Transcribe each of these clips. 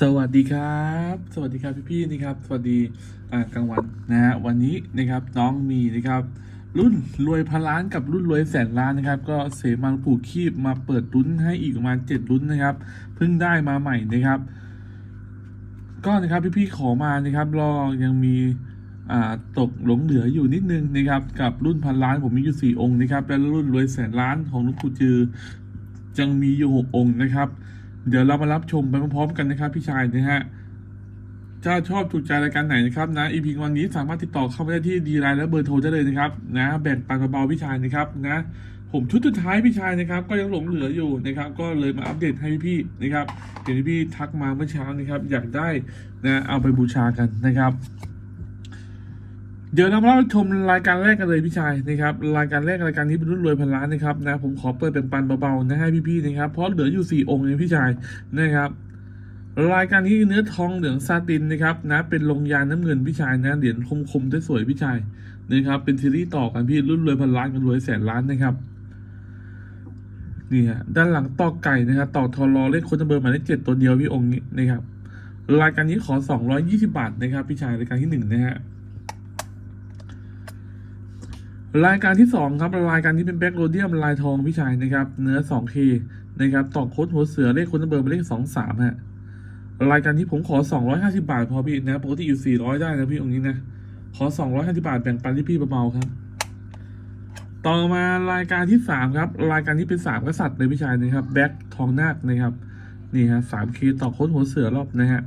สวัสดีครับ สวัสดีครับพี่ๆนะครับ สวัสดีอ่ากลางวันนะฮะวันนี้นะครับน้องมีนะครับ รุ่นรวยพันล้านกับรุ่นรวยแสนล้านนะครับ ก็เสมาผูกคีบมาเปิดลุ้นให้อีกประมาณเจ็ดลุ้นนะครับเพิ่งได้มาใหม่นะครับ ก็นะครับพี่ๆขอมานะครับรอยังมีอ่าตกหลงเหลืออยู่นิดนึงนะครับ กับรุ่นพันล้านผมมีอยู่สี่องค์นะครับและรุ่นรวยแสนล้านของลุงปู่จือยังมีอยู่หกองค์นะครับ เดี๋ยวเรามารับชมไปพร้อมๆกันนะครับ พี่ชายนะฮะถ้าชอบถูกใจรายการไหนนะครับนะอีพีวันนี้สามารถติดต่อเข้ามาได้ที่ดีไลน์และเบอร์โทรได้เลยนะครับนะแบ่งปันเบาๆพี่ชายนะครับนะผมชุดสุดท้ายพี่ชายนะครับ ก็ยังหลงเหลืออยู่นะครับ ก็เลยมาอัปเดตให้พี่ๆนะครับเห็นพี่ทักมาเมื่อเช้านะครับ อยากได้นะเอาไปบูชากันนะครับ เดี๋ยวเรามารับชมรายการแรกกันเลยพี่ชายนะครับ รายการแรกรายการนี้เป็นรุ่นรวยพันล้านนะครับนะผมขอเปิดแบ่งปันเบาๆนะให้พี่ๆนะครับเพราะเหลืออยู่สี่องค์เองพี่ชายนะครับรายการนี้เนื้อทองเหลืองซาตินนะครับนะเป็นลงยาน้ำเงินพี่ชายนะเหรียญคมๆสวยพี่ชายนะครับเป็นซีรีส์ต่อกันพี่รุ่นรวยพันล้านกับรวยแสนล้านนะครับนี่ฮะด้านหลังตอกไก่นะครับตอกทอรอเลขคนเบอร์หมายเลขเจ็ดตัวเดียวพี่องค์นี้นะครับรายการนี้ขอ 220 บาทนะครับพี่ชายรายการที่หนึ่งนะฮะ รายการที่สองครับ รายการนี้เป็นแบ็กโรเดียมลายทองพี่ชายนะครับเนื้อ 2K นะครับตอกโค้ดหัวเสือเลขคนเบอร์หมายเลข23ฮะรายการที่ผมขอ 250 บาทพอพี่นะปกติอยู่ 400 ได้นะพี่องค์นี้นะ ขอ 250 บาทแบ่งปันที่พี่เบาๆครับ ต่อมารายการที่สามครับ รายการนี้เป็นสามกษัตริย์เลยพี่ชายนะครับแบ็คทองนาคนะครับนี่ฮะสามเคต่อโค้ดหัวเสือรอบนะฮะ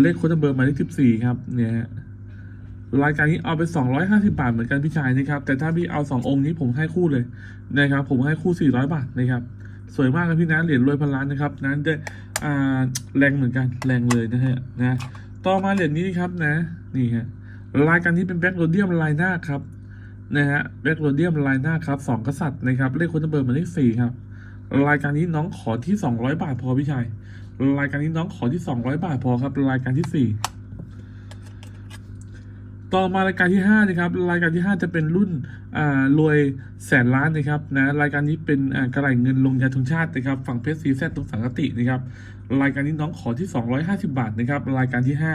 เลขโค้ดเบอร์หมายเลขสิบสี่ครับเนี่ยฮะ รายการนี้เอาไปสองร้อยห้าสิบาทเหมือนกันพี่ชายนะครับ แต่ถ้าพี่เอาสององค์นี้ผมให้คู่เลยนะครับ ผมให้คู่สี่ร้อยบาทนะครับ สวยมากครับพี่นะเหรียญรวยพันล้านนะครับ นั้นได้อ่าแรงเหมือนกันแรงเลยนะฮะนะ ต่อมาเหรียญนี้ครับนะนี่ฮะรายการนี้เป็นแบ็คโรเดียมลายหน้าครับนะฮะแบ็กโรเดียมลายหน้าครับสองกษัตริย์นะครับเลขคนเบอร์หมายเลขสี่ครับรายการนี้น้องขอที่สองร้อยบาทพอพี่ชายรายการนี้น้องขอที่สองร้อยบาทพอครับ รายการที่สี่ ต่อมารายการที่ห้านะครับรายการที่ห้าจะเป็นรุ่นรวยแสนล้านนะครับนะรายการนี้เป็นกระไรเงินลงยาธงชาตินะครับฝั่งเพชรซีแซตตรงสังกตินะครับรายการนี้น้องขอที่สองร้อยห้าสิบาทนะครับรายการที่ห้า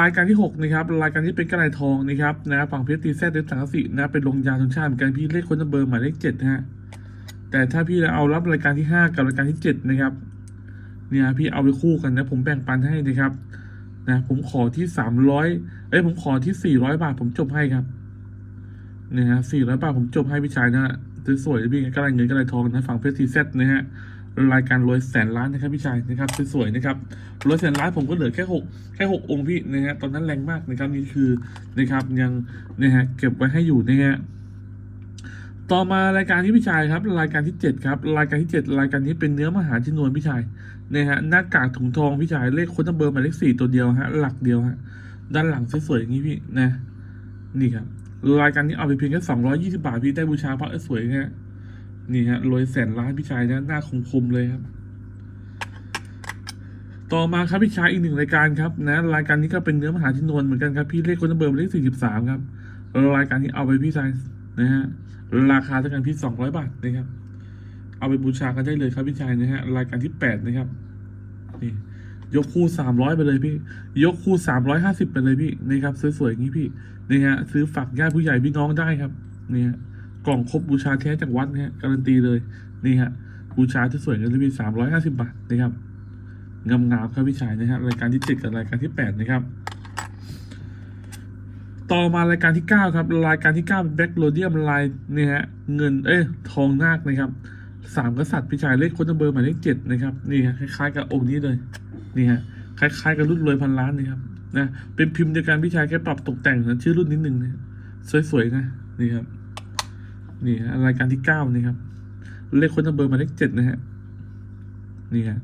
รายการที่6นะครับรายการที่เป็นกระไรทองนะครับนะฝั่งเพชรตีแซดเดสังกะสีนะเป็นลงยาธงชาติเหมือนกันพี่เลขคนเบอร์หมายเลขเจ็ดนะฮะแต่ถ้าพี่เอารับรายการที่ 5 กับรายการที่ 7 นะครับเนี่ยพี่เอาไปคู่กันนะผมแบ่งปันให้นะครับ นะผมขอที่300เอ้ยผมขอที่400บาท ผมจบให้ครับเนี่ยฮะ400บาทผมจบให้พี่ชายนะฮะสวยๆพี่กระไรเงินกระไรทองนะฝั่งเพชรตีแซดนะฮะรายการรวยแสนล้านนะครับพี่ชายนะครับสวยๆนะครับรวยแสนล้านผมก็เหลือแค่หกแค่หกองค์พี่นะฮะตอนนั้นแรงมากนะครับนี่คือนะครับยังนะฮะเก็บไว้ให้อยู่นะฮะต่อมารายการที่พี่ชายครับ รายการที่เจ็ดครับ รายการที่เจ็ดรายการนี้เป็นเนื้อมหาชนวนพี่ชาย นะฮะหน้ากากถุงทองพี่ชายเลขค้ดเบอร์หมายเลขสี่ตัวเดียวฮะ หลักเดียวฮะ ด้านหลังสวยๆอย่างนี้พี่นะ นี่ครับรายการนี้เอาไปเพียงแค่สองร้อยี่สิบาทพี่ได้บูชาพระสวยฮะนี่ฮะรวยแสนล้านพี่ชายนะหน้าคมๆเลยครับต่อมาครับพี่ชายอีกหนึ่งรายการครับนะรายการนี้ก็เป็นเนื้อมหาชนวนเหมือนกันครับพี่เลขคนเบอร์เลขสี่สิบสามครับรายการนี้เอาไปพี่ชายนะฮะราคาเท่ากันพี่สองร้อยบาทนะครับ เอาไปบูชากันได้เลยครับพี่ชายนะฮะรายการที่แปดนะครับนี่ยกคู่สามร้อยไปเลยพี่ ยกคู่สามร้อยห้าสิบไปเลยพี่นะครับสวยๆอย่างนี้พี่นี่ฮะซื้อฝากญาติผู้ใหญ่พี่น้องได้ครับนี่ฮะกล่องครบบูชาแท้จากวัดนะฮะการันตีเลยนี่ฮะบูชาที่สวยกันจะมีสามร้อยห้าสิบบาทนะครับงามงามๆครับพี่ชายนะฮะรายการที่เจ็ดกับรายการที่แปดนะครับ ต่อมารายการที่เก้าครับ รายการที่เก้าเป็นแบ็กโรเดียมลายเนี่ยฮะเงินเอ้ยทองนาคนะครับ สามกษัตริย์พี่ชายเลขคนเบอร์หมายเลขเจ็ดนะครับนี่ฮะคล้ายๆกับองค์นี้เลยนี่ฮะคล้ายๆกับรุ่นรวยพันล้านนะครับนะเป็นพิมพ์เดียวกันพี่ชายแค่ปรับตกแต่งนะชื่อรุ่นนิดนึงนะสวยๆนะนี่ครับนี่ฮะรายการที่เก้านี่ครับเลขคนเบอร์หมายเลขเจ็ดนะฮะนี่ฮะ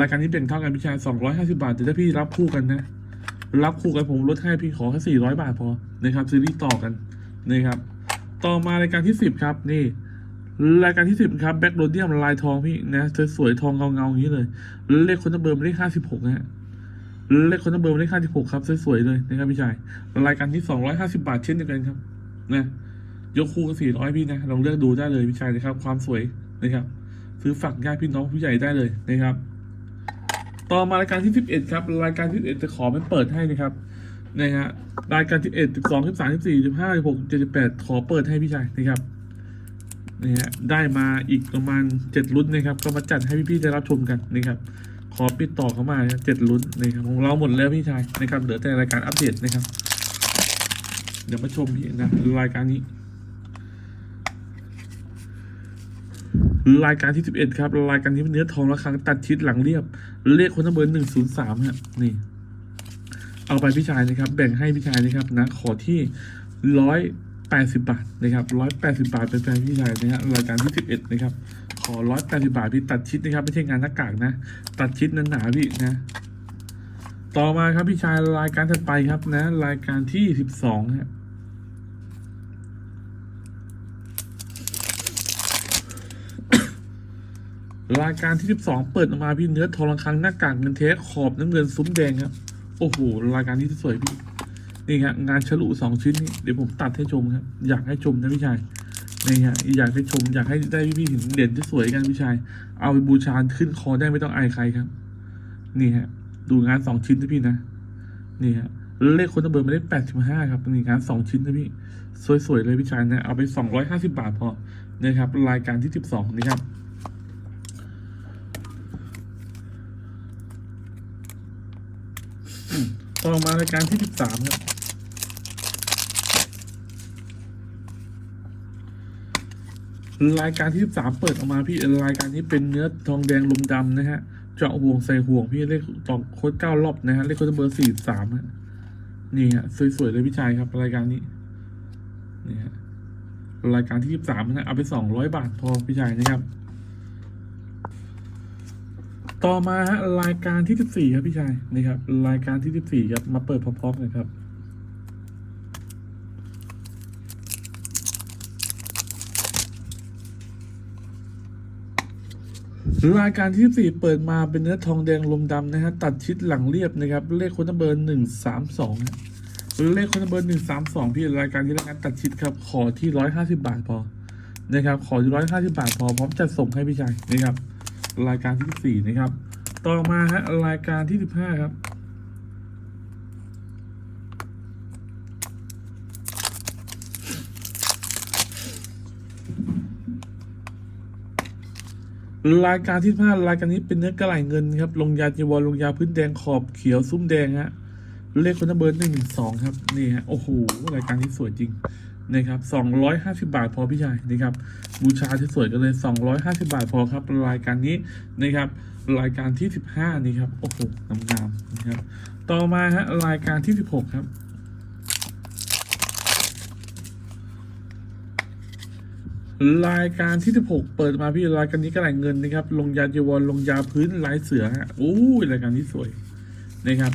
รายการนี้เป็นเท่ากันพี่ชายสองร้อยห้าสิบาทแต่ถ้าพี่รับคู่กันนะรับคู่กันผมลดให้พี่ขอแค่สี่ร้อยบาทพอนะครับซีรีส์ต่อกันนะครับ ต่อมารายการที่สิบครับนี่ รายการที่สิบครับแบ็กโรเดียมลายทองพี่นะสวยๆทองเงาๆอย่างนี้เลย เลขคนเบอร์มาเลขห้าสิบหกนะฮะเลขคนเบอร์มาเลขห้าสิบหกครับสวยๆเลยนะครับพี่ชายรายการที่สองร้อยห้าสิบาทเช่นเดียวกันครับนะยกคู่กันสี่ร้อยพี่นะลองเลือกดูได้เลยพี่ชายนะครับ ความสวยนะครับ ซื้อฝากญาติพี่น้องผู้ใหญ่ได้เลยนะครับ ต่อมารายการที่11ครับรายการที่11จะขอไม่เปิดให้นะครับนะฮะรายการที่11 12 13 14 15 16 17ขอเปิดให้พี่ชายนะครับ นี่ฮะได้มาอีกประมาณ7ลุ้นนะครับ ก็มาจัดให้พี่ๆได้รับชมกันนะครับขอปิดต่อเข้ามาเจ็ดลุ้นนะครับของเราหมดแล้วพี่ชายนะครับเหลือแต่รายการอัปเดตนะครับ เดี๋ยวมาชมพี่นะรายการนี้รายการที่สิบเอ็ดครับรายการนี้เป็นเนื้อทองระฆังตัดชิดหลังเรียบ เลขคนทั้งเบอร์หนึ่งศูนย์สามฮะนี่ เอาไปพี่ชายนะครับ แบ่งให้พี่ชายนะครับนะ ขอที่ร้อย แปดสิบาทนะครับร้อยแปดสิบาทเป็นแฟนพี่ชายนะฮะรายการที่สิบเอ็ดนะครับ ขอร้อยแปดสิบาทพี่ตัดชิดนะครับ ไม่ใช่งานหน้ากากนะ ตัดชิดหนาๆพี่นะ ต่อมาครับพี่ชายรายการถัดไปครับนะ รายการที่สิบสองฮะรายการที่ 12 เปิดออกมาพี่เนื้อทองระฆังหน้ากากเงินเทสขอบน้ำเงินซุ้มแดงครับ โอ้โหรายการที่สวยพี่ นี่ครับงานฉลุสองชิ้นนี่เดี๋ยวผมตัดให้ชมครับ อยากให้ชมนะพี่ชายนี่ฮะอยากให้ชมอยากให้ได้พี่ๆเห็นเด่นที่สวยกันพี่ชาย เอาไปบูชาขึ้นคอได้ไม่ต้องอายใครครับ นี่ฮะ ดูงานสองชิ้นนะพี่นะนี่ฮะเลขคนตะเบิร์มาได้แปดสิบห้าครับนี่งานสองชิ้นนะพี่สวยๆเลยพี่ชายนะเอาไปสองร้อยห้าสิบาทพอนะครับรายการที่สิบสองนะครับต่อมารายการที่สิบสามครับ รายการที่สิบสามเปิดออกมาพี่รายการนี้เป็นเนื้อทองแดงลมดำนะฮะ เจาะห่วงใส่ห่วงพี่เลขตอโค้ดเก้ารอบนะฮะเลขโค้ดเบอร์สี่สามฮะนี่ฮะสวยๆเลยพี่ชายครับรายการนี้นี่ฮะรายการที่สิบสามนะเอาไปสองร้อยบาทพอพี่ชายนะครับ ต่อมาฮะรายการที่14ครับพี่ชายนี่ครับ รายการที่14ครับมาเปิดพร้อมๆกันครับ รายการที่ 4 เปิดมาเป็นเนื้อทองแดงลมดำนะฮะตัดชิดหลังเรียบนะครับ เลขคนเบอร์หนึ่งสามสองเลขคนเบอร์หนึ่งสามสองพี่รายการที่รายการตัดชิดครับ ขอที่ร้อยห้าสิบาทพอนะครับ ขอที่ร้อยห้าสิบาทพอพร้อมจะส่งให้พี่ชายนะครับ รายการที่สี่นะครับ ต่อมาฮะรายการที่สิบห้าครับ รายการที่5รายการนี้เป็นเนื้อกระไหล่เงินครับ ลงยาจีวรลงยาพื้นแดงขอบเขียวซุ้มแดงฮะเลขคนนัมเบอร์หนึ่งหนึ่งสองครับนี่ฮะโอ้โหรายการที่สวยจริงนะครับสองร้อยห้าสิบาทพอพี่ชายนะครับ บูชาที่สวยกันเลยสองร้อยห้าสิบาทพอครับ รายการนี้นะครับ รายการที่สิบห้านี่ครับโอ้โหงามๆนะครับ ต่อมาฮะรายการที่สิบหกครับ รายการที่สิบหกเปิดมาพี่รายการนี้ก็ไหลเงินนะครับ ลงยาจีวรลงยาพื้นลายเสือฮะโอ้ยรายการนี้สวยนะครับ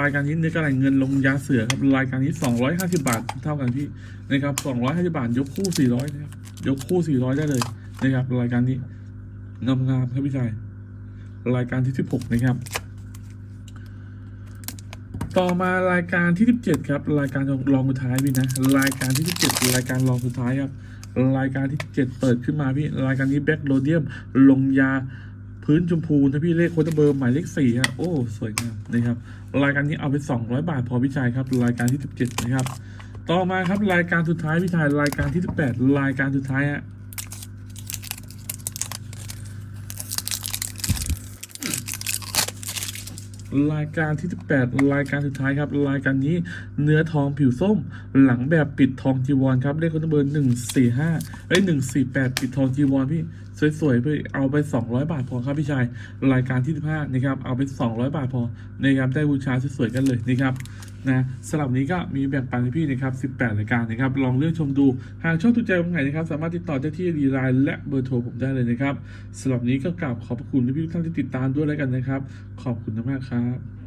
รายการนี้เนื้อกระไหล่เงินลงยาเสือครับรายการนี้สองร้อยห้าสิบาทเท่ากันพี่นะครับสองร้อยห้าสิบาท ยกคู่สี่ร้อยนะครับยกคู่สี่ร้อยได้เลยนะครับ รายการนี้งามๆครับพี่ชายรายการที่สิบหกนะครับ ต่อมารายการที่สิบเจ็ดครับ รายการรองสุดท้ายพี่นะ รายการที่สิบเจ็ดรายการรองสุดท้ายครับ รายการที่เจ็ดเปิดขึ้นมาพี่ รายการนี้แบ็กโรเดียมลงยาพื้นชมพูนะพี่เลขโคตรเบอร์หมายเลขสี่ฮะโอ้ สวยงามนะครับ รายการนี้เอาไปสองร้อยบาทพอพี่ชายครับ รายการที่สิบเจ็ดนะครับ ต่อมาครับรายการสุดท้ายพี่ชายรายการที่สิบแปดรายการสุดท้ายฮะ รายการที่ 18 รายการสุดท้ายครับ รายการนี้เนื้อทองผิวส้ม หลังแบบปิดทองจีวรครับเลขคนเบอร์หนึ่งสี่ห้าเอ้ยหนึ่งสี่แปดปิดทองจีวรพี่ สวยๆพี่เอาไป 200 บาทพอครับพี่ชายรายการที่15นะครับเอาไป 200 บาทพอนะครับได้บูชาสวยๆกันเลยนะครับนะสำหรับนี้ก็มีแบ่งปันให้พี่นะครับ 18รายการนะครับ ลองเลือกชมดู หากชอบถูกใจตรงไหนนะครับ สามารถติดต่อเจ้าที่ดีไลน์และเบอร์โทรผมได้เลยนะครับสำหรับนี้ก็กราบขอบพระคุณพี่ทุกท่านที่ติดตามด้วยแล้วกันนะครับ ขอบคุณมากครับ